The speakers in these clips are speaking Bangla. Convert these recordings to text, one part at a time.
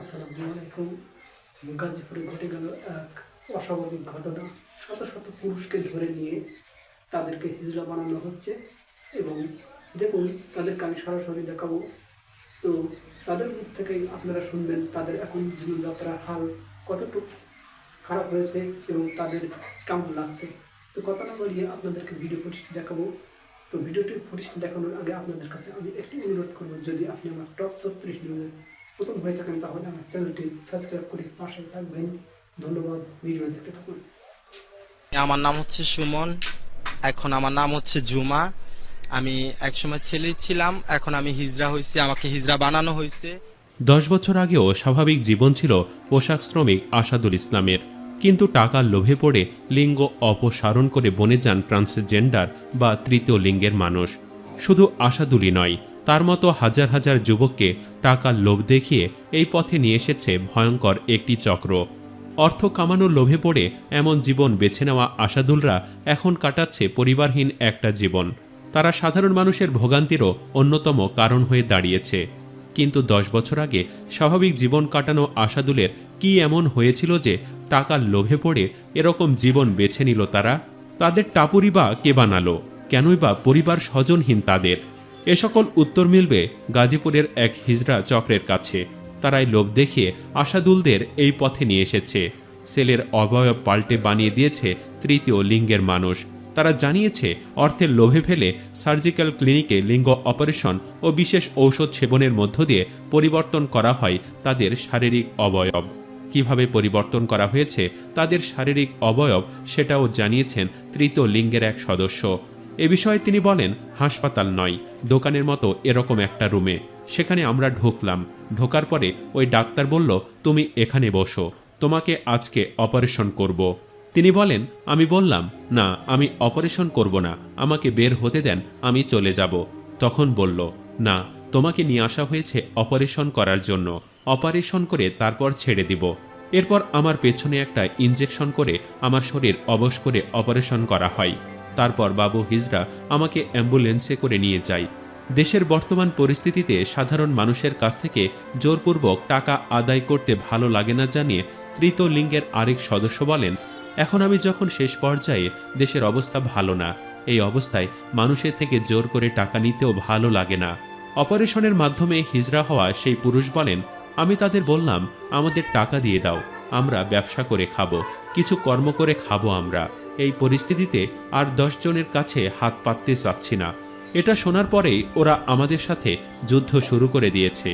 আসসালামু গাজীপুরে ঘটে গেল এক অস্বাভাবিক ঘটনা। শত শত পুরুষকে ধরে নিয়ে তাদেরকে হিজড়া বানানো হচ্ছে এবং দেখুন, তাদেরকে আমি সরাসরি দেখাবো। তো তাদের মুখ থেকেই আপনারা শুনবেন, তাদের এখন জীবনযাত্রার হাল কতটুকু খারাপ হয়েছে এবং তাদের কেমন লাগছে। তো কথা না বলিয়ে আপনাদেরকে ভিডিও ফুটেজ দেখাবো। তো ভিডিওটি ফুটেজ দেখানোর আগে আপনাদের কাছে আমি একটি অনুরোধ করব, যদি আপনি আমার টপ ছত্রিশ নিউজের প্রথম হয়ে থাকেন তাহলে আমার চ্যানেলটি সাবস্ক্রাইব করে পাশে থাকবেন। ধন্যবাদ ভিডিও দেখতে থাকুন। আমার নাম হচ্ছে সুমন এখন আমার নাম হচ্ছে জুমা। আমি একসময় ছেলে ছিলাম এখন আমি হিজরা হয়েছি আমাকে হিজরা বানানো হয়েছে। দশ বছর আগেও স্বাভাবিক জীবন ছিল পোশাক শ্রমিক আসাদুল ইসলামের। কিন্তু টাকার লোভে পড়ে লিঙ্গ অপসারণ করে বনে যান ট্রান্সজেন্ডার বা তৃতীয় লিঙ্গের মানুষ। শুধু আসাদুলই নয় তার মতো হাজার হাজার যুবককে টাকার লোভ দেখিয়ে এই পথে নিয়ে এসেছে ভয়ঙ্কর একটি চক্র। অর্থ কামানোর লোভে পড়ে এমন জীবন বেছে নেওয়া আশাদুলরা এখন কাটাচ্ছে পরিবারহীন একটা জীবন। তারা সাধারণ মানুষের ভোগান্তিরও অন্যতম কারণ হয়ে দাঁড়িয়েছে। কিন্তু দশ বছর আগে স্বাভাবিক জীবন কাটানো আশাদুলের কি এমন হয়েছিল যে টাকার লোভে পড়ে এরকম জীবন বেছে নিল তারা? তাদের টাপুরি বা কে বানালো? কেনই বা পরিবার স্বজনহীন তাদের? এ সকল উত্তর মিলবে গাজীপুরের এক হিজড়া চক্রের কাছে। তারাই লোভ দেখিয়ে আশাদুলদের এই পথে নিয়ে এসেছে। সেলের অবয়ব পাল্টে বানিয়ে দিয়েছে তৃতীয় লিঙ্গের মানুষ। তারা জানিয়েছে, অর্থের লোভে ফেলে সার্জিক্যাল ক্লিনিকে লিঙ্গ অপারেশন ও বিশেষ ঔষধ সেবনের মধ্য দিয়ে পরিবর্তন করা হয় তাদের শারীরিক অবয়ব। কীভাবে পরিবর্তন করা হয়েছে তাদের শারীরিক অবয়ব সেটাও জানিয়েছেন তৃতীয় লিঙ্গের এক সদস্য। এ বিষয়ে তিনি বলেন, হাসপাতাল নয়, দোকানের মতো এরকম একটা রুমে। সেখানে আমরা ঢুকলাম। ঢোকার পরে ওই ডাক্তার বলল, তুমি এখানে বসো, তোমাকে আজকে অপারেশন করব। তিনি বলেন, আমি বললাম, না, আমি অপারেশন করব না, আমাকে বের হতে দেন, আমি চলে যাব। তখন বলল, না, তোমাকে নিয়ে আসা হয়েছে অপারেশন করার জন্য। অপারেশন করে তারপর ছেড়ে দিব। এরপর আমার পেছনে একটা ইনজেকশন করে আমার শরীর অবশ করে অপারেশন করা হয়। তারপর বাবু হিজরা আমাকে অ্যাম্বুলেন্সে করে নিয়ে যায়। দেশের বর্তমান পরিস্থিতিতে সাধারণ মানুষের কাছ থেকে জোরপূর্বক টাকা আদায় করতে ভালো লাগে না জানিয়ে তৃতীয় লিঙ্গের আরেক সদস্য বলেন, এখন আমি যখন শেষ পর্যায়ে দেশের অবস্থা ভালো না, এই অবস্থায় মানুষের থেকে জোর করে টাকা নিতেও ভালো লাগে না। অপারেশনের মাধ্যমে হিজরা হওয়া সেই পুরুষ বলেন, আমি তাদের বললাম, আমাদের টাকা দিয়ে দাও, আমরা ব্যবসা করে খাব, কিছু কর্ম করে খাব আমরা। এই পরিস্থিতিতে আর দশ জনের কাছে হাত পাততে চাচ্ছি না। এটা শোনার পরেই ওরা আমাদের সাথে যুদ্ধ শুরু করে দিয়েছে।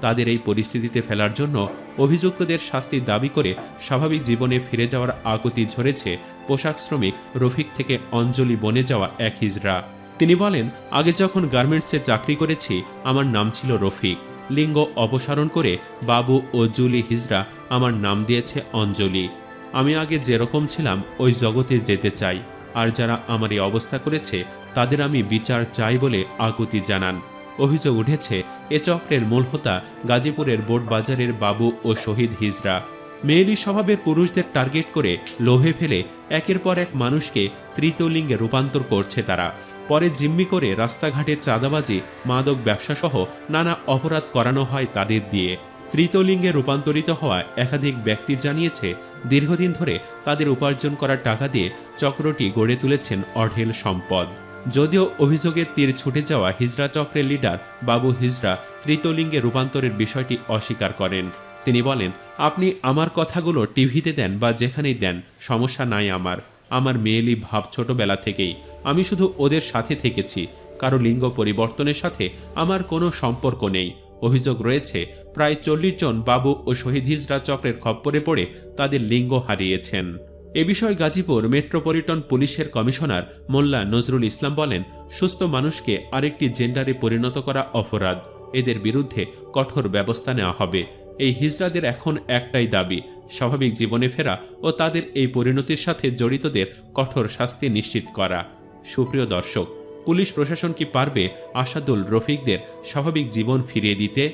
তাদের এই পরিস্থিতিতে ফেলার জন্য অভিযুক্তদের শাস্তি দাবি করে স্বাভাবিক জীবনে ফিরে যাওয়ার আকুতি ঝরেছে পোশাক শ্রমিক রফিক থেকে অঞ্জলি বনে যাওয়া এক হিজড়া। তিনি বলেন, আগে যখন গার্মেন্টসে চাকরি করেছি, আমার নাম ছিল রফিক। লিঙ্গ অপসারণ করে বাবু ও জুলি হিজরা আমার নাম দিয়েছে অঞ্জলি। আমি আগে যেরকম ছিলাম, ওই জগতে যেতে চাই। আর যারা আমার এই অবস্থা করেছে, তাদের আমি বিচার চাই বলে আকুতি জানান। অভিযোগ উঠেছে, এ চক্রের মূল হোতা গাজীপুরের বোট বাজারের বাবু ও শহীদ হিজরা। মেয়েলি স্বভাবের পুরুষদের টার্গেট করে লোভে ফেলে একের পর এক মানুষকে তৃতীয় লিঙ্গে রূপান্তর করছে তারা। পরে জিম্মি করে রাস্তাঘাটে চাঁদাবাজি, মাদক ব্যবসাসহ নানা অপরাধ করানো হয় তাদের দিয়ে। তৃতীয় রূপান্তরিত হওয়া একাধিক ব্যক্তি জানিয়েছে, দীর্ঘদিন ধরে তাদের উপার্জন করা টাকা দিয়ে চক্রটি গড়ে তুলেছেন অঢেল সম্পদ। যদিও অভিযোগের তীর ছুটে যাওয়া হিজরা চক্রের লিডার বাবু হিজরা তৃতীয়লিঙ্গে রূপান্তরের বিষয়টি অস্বীকার করেন। তিনি বলেন, আপনি আমার কথাগুলো টিভিতে দেন বা যেখানেই দেন, সমস্যা নাই আমার। আমার মেয়েলি ভাব ছোটবেলা থেকেই। আমি শুধু ওদের সাথে থেকেছি। কারও লিঙ্গ পরিবর্তনের সাথে আমার কোনো সম্পর্ক নেই। অভিযোগ রয়েছে, প্রায় চল্লিশ জন বাবু ও শহীদ হিজরা চক্রের খপ্পরে পড়ে তাদের লিঙ্গ হারিয়েছেন। এ বিষয়ে গাজীপুর মেট্রোপলিটন পুলিশের কমিশনার মোল্লা নজরুল ইসলাম বলেন, সুস্থ মানুষকে আরেকটি জেন্ডারে পরিণত করা অপরাধ। এদের বিরুদ্ধে কঠোর ব্যবস্থা নেওয়া হবে। এই হিজড়াদের এখন একটাই দাবি, স্বাভাবিক জীবনে ফেরা ও তাদের এই পরিণতির সাথে জড়িতদের কঠোর শাস্তি নিশ্চিত করা। সুপ্রিয় দর্শক পুলিশ প্রশাসন কি পারবে আসাদুল রফিকদের স্বাভাবিক জীবন ফিরিয়ে দিতে?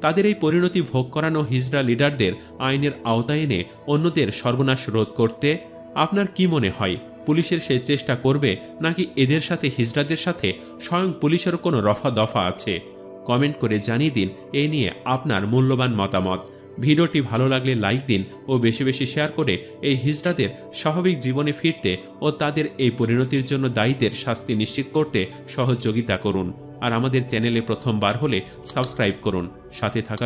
তাদের এই পরিণতি ভোগ করানো হিজড়া লিডারদের আইনের আওতায় এনে অন্যদের সর্বনাশ রোধ করতে? আপনার কি মনে হয়, পুলিশের সে চেষ্টা করবে নাকি এদের সাথে হিজড়াদের সাথে স্বয়ং পুলিশেরও কোনো রফা দফা আছে? কমেন্ট করে জানিয়ে দিন এই নিয়ে আপনার মূল্যবান মতামত। ভিডিওটি ভালো লাগলে লাইক দিন ও বেশি বেশি শেয়ার করে এই হিজড়াদের স্বাভাবিক জীবনে ফিরতে ও তাদের এই পরিণতির জন্য দায়ীদের শাস্তি নিশ্চিত করতে সহযোগিতা করুন। আর আমাদের চ্যানেলে প্রথমবার হলে সাবস্ক্রাইব করুন। সাথে থাকা